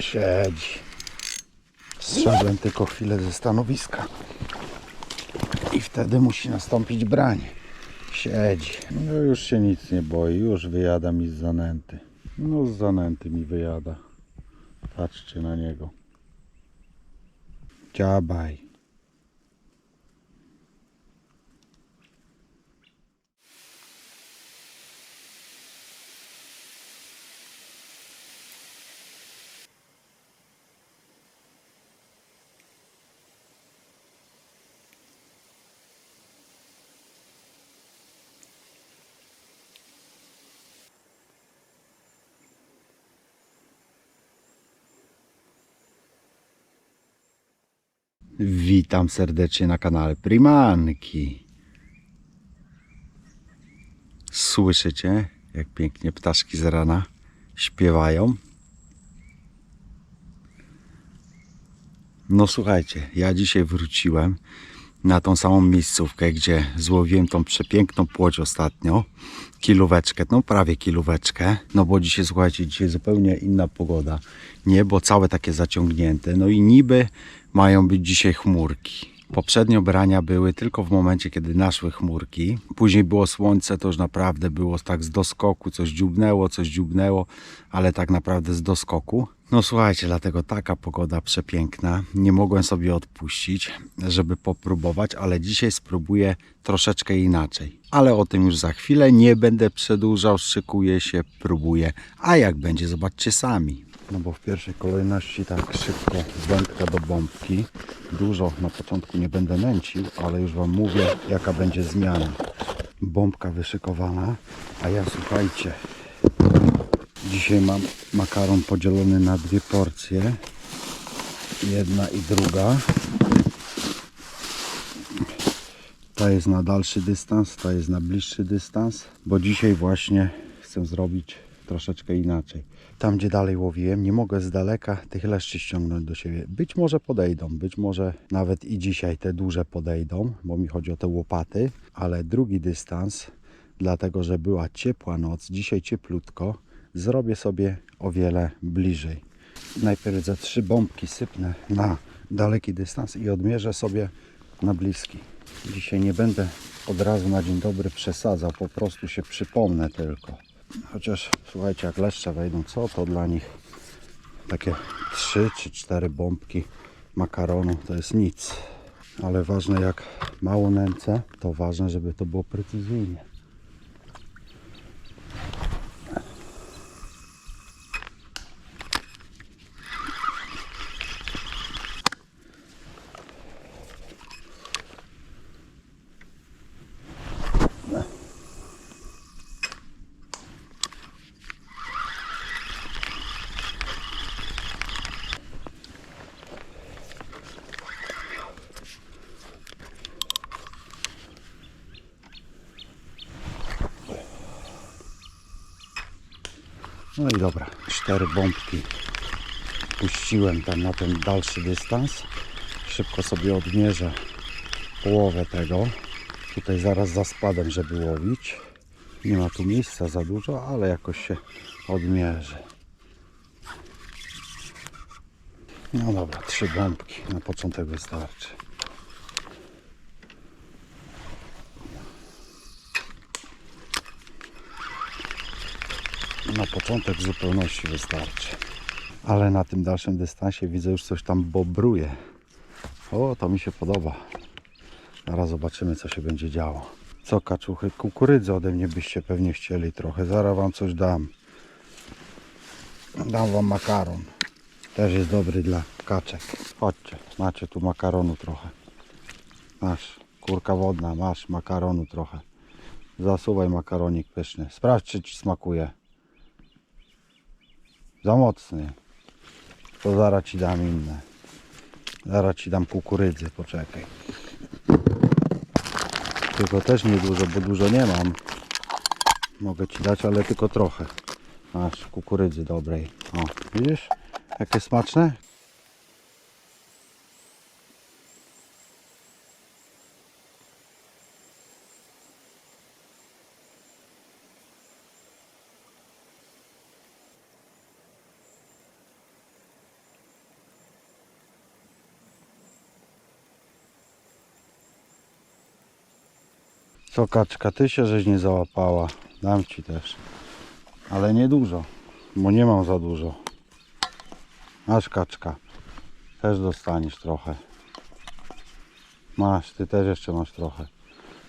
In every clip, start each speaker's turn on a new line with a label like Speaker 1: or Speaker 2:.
Speaker 1: Siedzi. Zszedłem tylko chwilę ze stanowiska. I wtedy musi nastąpić branie. Siedzi. No już się nic nie boi, już wyjada mi z zanęty. No z zanęty mi wyjada. Patrzcie na niego. Dziabaj. Witam serdecznie na kanale Primanki. Słyszycie, jak pięknie ptaszki z rana śpiewają? No słuchajcie, ja dzisiaj wróciłem na tą samą miejscówkę, gdzie złowiłem tą przepiękną płoć ostatnio. Kilóweczkę, no prawie kilóweczkę. No bo dzisiaj, słuchajcie, dzisiaj zupełnie inna pogoda. Niebo całe takie zaciągnięte. No i niby mają być dzisiaj chmurki. Poprzednio brania były tylko w momencie, kiedy naszły chmurki. Później było słońce, to już naprawdę było tak z doskoku, coś dziubnęło, coś dziubnęło, ale tak naprawdę z doskoku. No słuchajcie, dlatego taka pogoda przepiękna. Nie mogłem sobie odpuścić, żeby popróbować, ale dzisiaj spróbuję troszeczkę inaczej. Ale o tym już za chwilę. Nie będę przedłużał, szykuję się, próbuję. A jak będzie, zobaczcie sami. No bo w pierwszej kolejności tak szybko wędka do bombki. Dużo na początku nie będę nęcił, ale już Wam mówię jaka będzie zmiana. Bombka wyszykowana, a ja słuchajcie, dzisiaj mam makaron podzielony na dwie porcje. Jedna i druga. Ta jest na dalszy dystans, ta jest na bliższy dystans, bo dzisiaj właśnie chcę zrobić troszeczkę inaczej. Tam, gdzie dalej łowiłem, nie mogę z daleka tych leszczy ściągnąć do siebie. Być może podejdą, być może nawet i dzisiaj te duże podejdą, bo mi chodzi o te łopaty, ale drugi dystans, dlatego że była ciepła noc, dzisiaj cieplutko, zrobię sobie o wiele bliżej. Najpierw za trzy bombki sypnę na daleki dystans i odmierzę sobie na bliski. Dzisiaj nie będę od razu na dzień dobry przesadzał, po prostu się przypomnę tylko. Chociaż słuchajcie, jak leszcze wejdą, co to dla nich takie 3 czy 4 bombki makaronu to jest nic. Ale ważne jak mało nęcę, to ważne, żeby to było precyzyjnie. No i dobra, cztery bombki puściłem tam na ten dalszy dystans. Szybko sobie odmierzę połowę tego. Tutaj zaraz za spadem, żeby łowić. Nie ma tu miejsca za dużo, ale jakoś się odmierzy. No dobra, trzy bombki na początek wystarczy. Na początek w zupełności wystarczy. Ale na tym dalszym dystansie widzę już coś tam bobruje. O, to mi się podoba. Zaraz zobaczymy, co się będzie działo. Co, kaczuchy? Kukurydzy ode mnie byście pewnie chcieli trochę. Zaraz wam coś dam. Dam wam makaron. Też jest dobry dla kaczek. Chodźcie, macie tu makaronu trochę. Masz, kurka wodna, masz makaronu trochę. Zasuwaj makaronik pyszny. Sprawdź, czy ci smakuje. Za mocny. To zaraz ci dam inne. Zaraz ci dam kukurydzy, poczekaj. Tylko też nie dużo, bo dużo nie mam. Mogę ci dać, ale tylko trochę. Masz kukurydzy dobrej. O, widzisz? Jakie smaczne? Co kaczka, ty się żeś nie załapała. Dam ci też. Ale nie dużo, bo nie mam za dużo. Masz kaczka. Też dostaniesz trochę. Masz, ty też jeszcze masz trochę.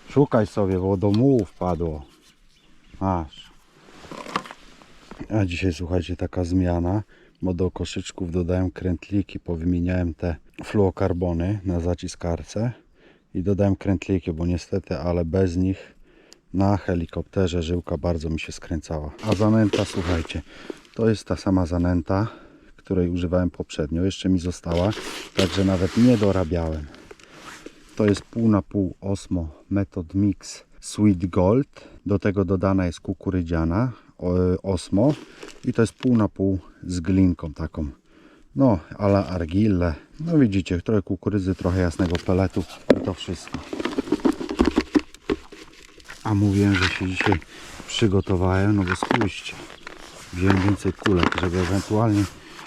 Speaker 1: Szukaj sobie, bo do mułu wpadło. Masz. A dzisiaj słuchajcie, taka zmiana, bo do koszyczków dodałem krętliki, powymieniałem te fluokarbony na zaciskarce i dodałem krętliki, bo niestety, ale bez nich na helikopterze żyłka bardzo mi się skręcała. A zanęta, słuchajcie, to jest ta sama zanęta, której używałem poprzednio, jeszcze mi została, także nawet nie dorabiałem. To jest pół na pół Osmo Method Mix Sweet Gold. Do tego dodana jest kukurydziana o- Osmo i to jest pół na pół z glinką taką. No, ala argille. No widzicie, trochę kukurydzy, trochę jasnego peletu i to wszystko. A mówiłem, że się dzisiaj przygotowałem, no bo spójrzcie. Wziąłem więcej kulek, żeby ewentualnie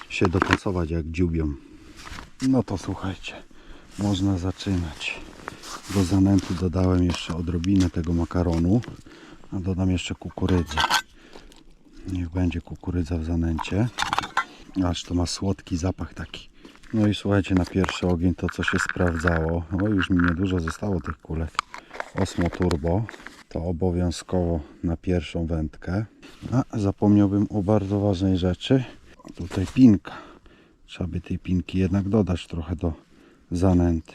Speaker 1: się dopasować jak dziubią. No to słuchajcie, można zaczynać. Do zanęty dodałem jeszcze odrobinę tego makaronu, a dodam jeszcze kukurydzę. Niech będzie kukurydza w zanęcie, aż to ma słodki zapach taki. No i słuchajcie, na pierwszy ogień to co się sprawdzało, o już mi niedużo zostało tych kulek. Osmo Turbo, to obowiązkowo na pierwszą wędkę. A zapomniałbym o bardzo ważnej rzeczy. Tutaj pinka. Trzeba by tej pinki jednak dodać trochę do zanęty.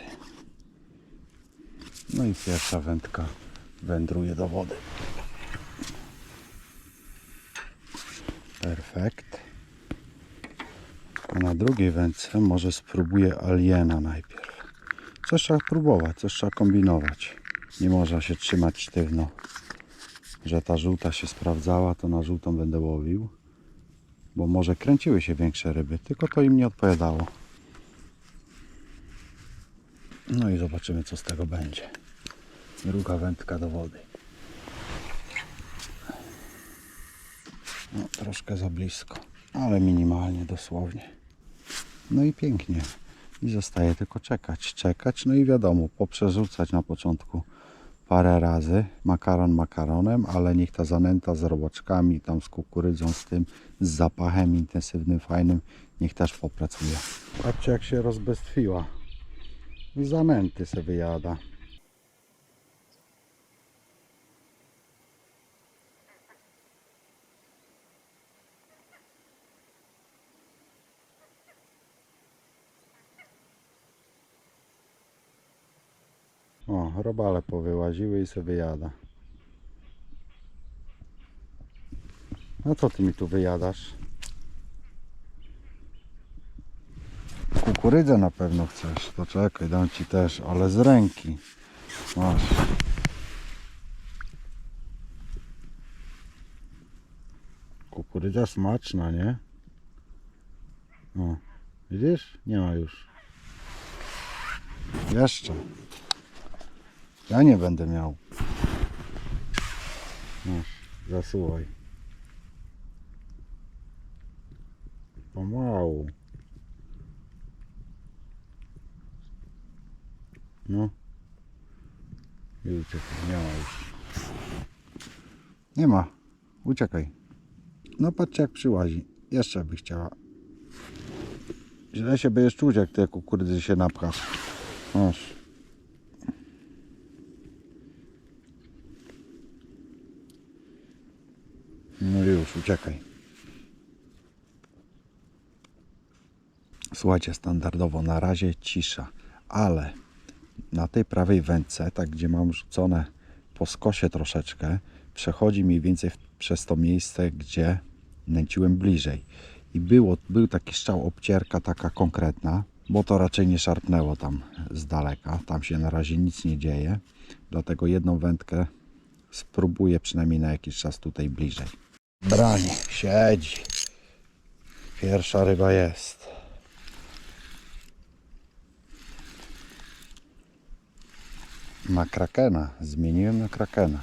Speaker 1: No i pierwsza wędka wędruje do wody. Perfekt. A na drugiej wędce może spróbuję aliena najpierw. Coś trzeba próbować, coś trzeba kombinować. Nie można się trzymać sztywno. Że ta żółta się sprawdzała, to na żółtą będę łowił. Bo może kręciły się większe ryby, tylko to im nie odpowiadało. No i zobaczymy co z tego będzie. Druga wędka do wody. No, troszkę za blisko, ale minimalnie dosłownie. No i pięknie. I zostaje tylko czekać, czekać, no i wiadomo, poprzerzucać na początku parę razy makaron makaronem, ale niech ta zanęta z robaczkami, tam z kukurydzą, z tym, z zapachem intensywnym, fajnym, niech też popracuje. Patrzcie jak się rozbestwiła. Zanęty sobie wyjada. O, robale powyłaziły i sobie wyjada. No co ty mi tu wyjadasz? Kukurydzę na pewno chcesz. To czekaj, dam ci też, ale z ręki. Masz. Kukurydza smaczna, nie? O, widzisz? Nie ma już. Jeszcze. Ja nie będę miał. Masz, zasuwaj. Pomału. No. I uciekaj, nie ma już. Nie ma. Uciekaj. No patrzcie jak przyłazi. Jeszcze by chciała. Źle się będziesz czuć jak ty kukurydzy się napchasz. Masz. No już, uciekaj. Słuchajcie, standardowo na razie cisza, ale na tej prawej wędce, tak gdzie mam rzucone po skosie troszeczkę, przechodzi mniej więcej przez to miejsce, gdzie nęciłem bliżej. I było, był taki strzał obcierka taka konkretna, bo to raczej nie szarpnęło tam z daleka. Tam się na razie nic nie dzieje. Dlatego jedną wędkę spróbuję przynajmniej na jakiś czas tutaj bliżej. Branie, siedzi. Pierwsza ryba jest. Na krakena. Zmieniłem na krakena.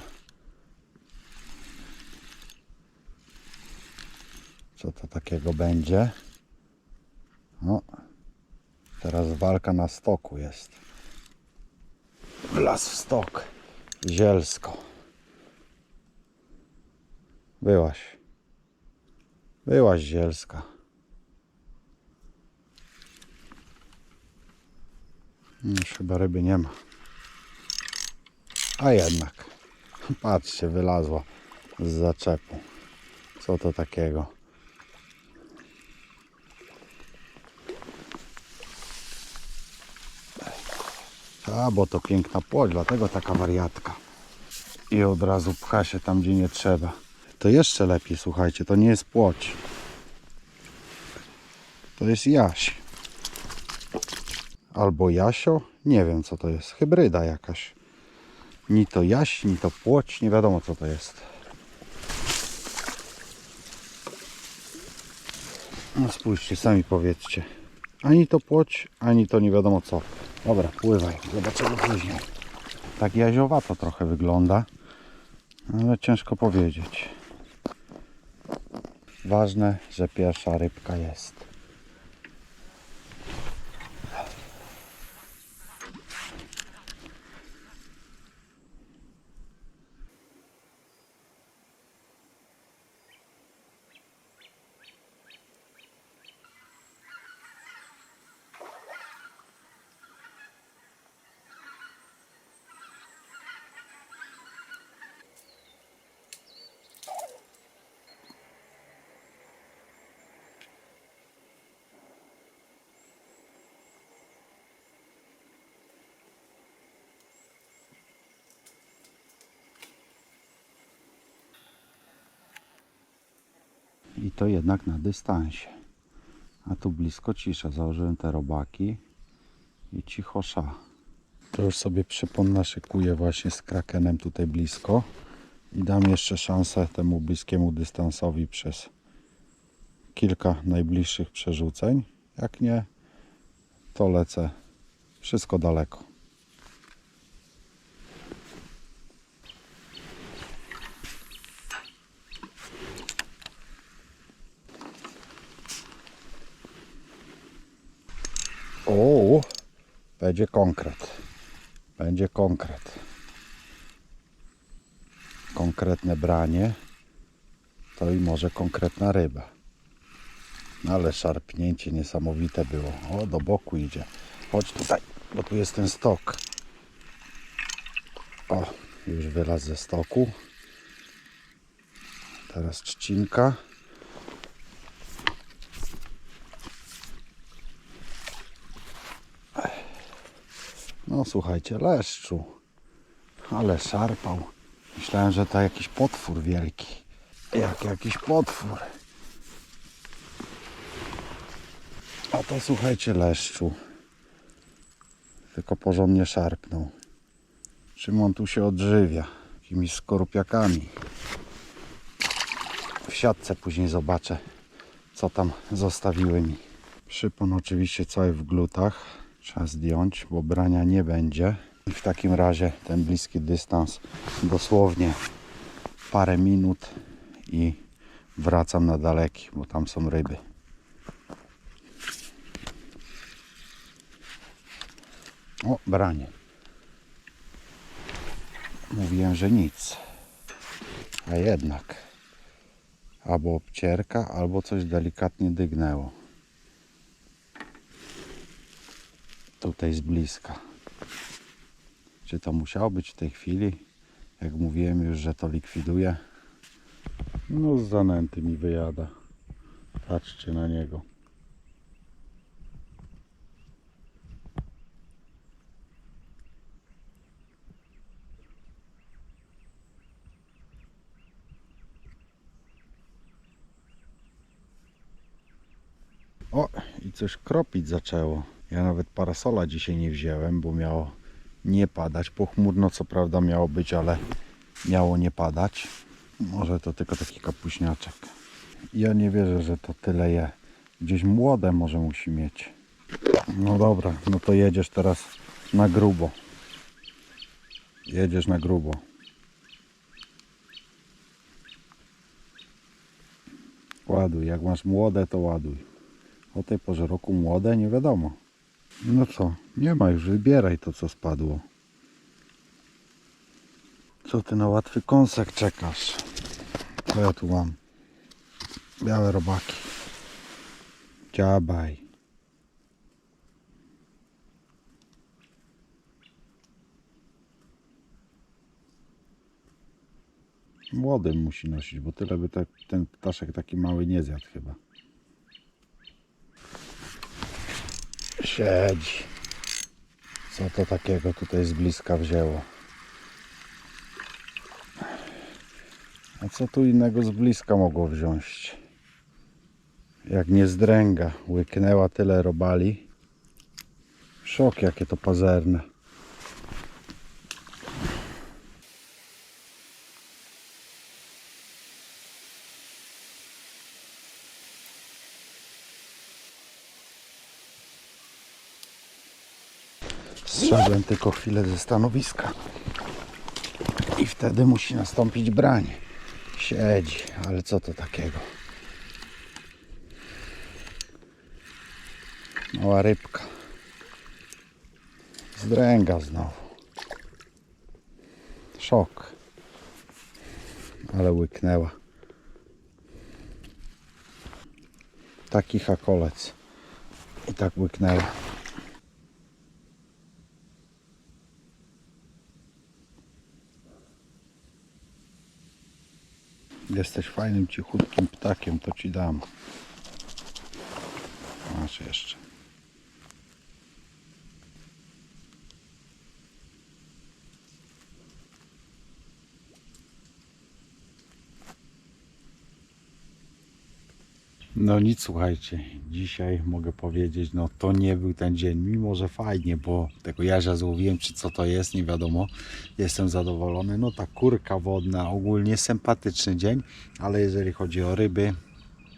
Speaker 1: Co to takiego będzie? No. Teraz walka na stoku jest. Wlazł w stok. Zielsko. Byłaś. Byłaś zielska. Już chyba ryby nie ma. A jednak. Patrzcie, wylazła z zaczepu. Co to takiego? A, bo to piękna płoć, dlatego taka wariatka. I od razu pcha się tam, gdzie nie trzeba. To jeszcze lepiej, słuchajcie, to nie jest płoć. To jest jaś. Albo jasio, nie wiem co to jest. Hybryda jakaś. Ni to jaś, ni to płoć, nie wiadomo co to jest. No spójrzcie, sami powiedzcie. Ani to płoć, ani to nie wiadomo co. Dobra, pływaj, zobaczymy później. Tak jaziowato trochę wygląda, ale ciężko powiedzieć. Ważne, że pierwsza rybka jest. I to jednak na dystansie. A tu blisko cisza. Założyłem te robaki i cicho sza. To już sobie przypon naszykuję właśnie z krakenem tutaj blisko. I dam jeszcze szansę temu bliskiemu dystansowi przez kilka najbliższych przerzuceń. Jak nie, to lecę wszystko daleko. O, będzie konkret. Będzie konkret. Konkretne branie to i może konkretna ryba. No ale szarpnięcie niesamowite było. O, do boku idzie. Chodź tutaj, bo tu jest ten stok. O, już wylazł ze stoku. Teraz trzcinka. No słuchajcie, leszczu. Ale szarpał. Myślałem, że to jakiś potwór wielki. Jak jakiś potwór. A to słuchajcie, leszczu. Tylko porządnie szarpnął. Czym on tu się odżywia? Jakimiś skorupiakami. W siatce później zobaczę, co tam zostawiły mi. Przypon oczywiście cały w glutach. Trzeba zdjąć, bo brania nie będzie. I w takim razie ten bliski dystans dosłownie parę minut i wracam na daleki, bo tam są ryby. O, branie. Mówiłem, że nic. A jednak. Albo obcierka, albo coś delikatnie dygnęło. Tutaj z bliska. Czy to musiało być w tej chwili? Jak mówiłem już, że to likwiduje. No z zanęty mi wyjada. Patrzcie na niego. O, i coś kropić zaczęło. Ja nawet parasola dzisiaj nie wziąłem, bo miało nie padać. Pochmurno co prawda miało być, ale miało nie padać. Może to tylko taki kapuśniaczek. Ja nie wierzę, że to tyle je. Gdzieś młode może musi mieć. No dobra, no to jedziesz teraz na grubo. Jedziesz na grubo. Ładuj, jak masz młode, to ładuj. O tej porze roku młode, nie wiadomo. No co, nie ma już, wybieraj to co spadło. Co ty na łatwy kąsek czekasz? Co ja tu mam? Białe robaki. Dziabaj. Młodym musi nosić, bo tyle by ten ptaszek taki mały nie zjadł chyba. Siedzi. Co to takiego tutaj z bliska wzięło? A co tu innego z bliska mogło wziąć? Jak nie zdręga, łyknęła tyle robali. Szok, jakie to pazerne. Tylko chwilę ze stanowiska. I wtedy musi nastąpić branie. Siedzi, ale co to takiego? Mała rybka. Zdręga znowu. Szok. Ale łyknęła. Taki hakolec. I tak łyknęła. Jesteś fajnym, cichutkim ptakiem, to ci dam. Masz jeszcze. No nic, słuchajcie, dzisiaj mogę powiedzieć, no to nie był ten dzień, mimo że fajnie, bo tego jarzia złowiłem, czy co to jest, nie wiadomo, jestem zadowolony, no ta kurka wodna, ogólnie sympatyczny dzień, ale jeżeli chodzi o ryby,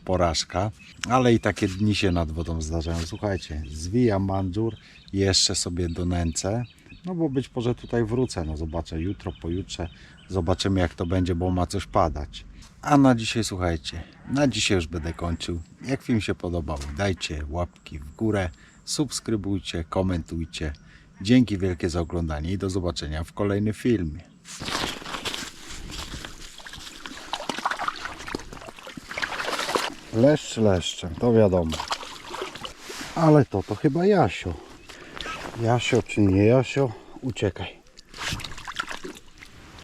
Speaker 1: porażka, ale i takie dni się nad wodą zdarzają, słuchajcie, zwijam mandżur, jeszcze sobie do nęcę, no bo być może tutaj wrócę, no zobaczę jutro, pojutrze, zobaczymy jak to będzie, bo ma coś padać. A na dzisiaj słuchajcie, na dzisiaj już będę kończył. Jak film się podobał, dajcie łapki w górę, subskrybujcie, komentujcie. Dzięki wielkie za oglądanie i do zobaczenia w kolejnym filmie. Leszcz leszczem, to wiadomo. Ale to, to chyba Jasio. Jasio czy nie Jasio, uciekaj.